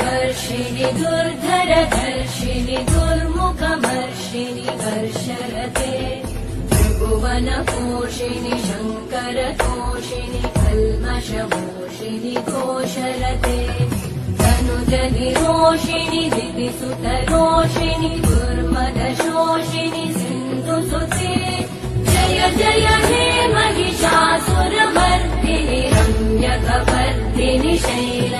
वर्षिणि दुर्धर दुर्मुखमर्षिणि दुर्मुख कर्षरते त्रिभुवन कोषिणि शङ्करतोषिणि कल्मष मोषिणि कोशरथे। तनुज दुर्मदशोषिणि सिन्धुसुते जय जय हे महिषासुरवर्दिनि रम्यकवर्दिनि शैल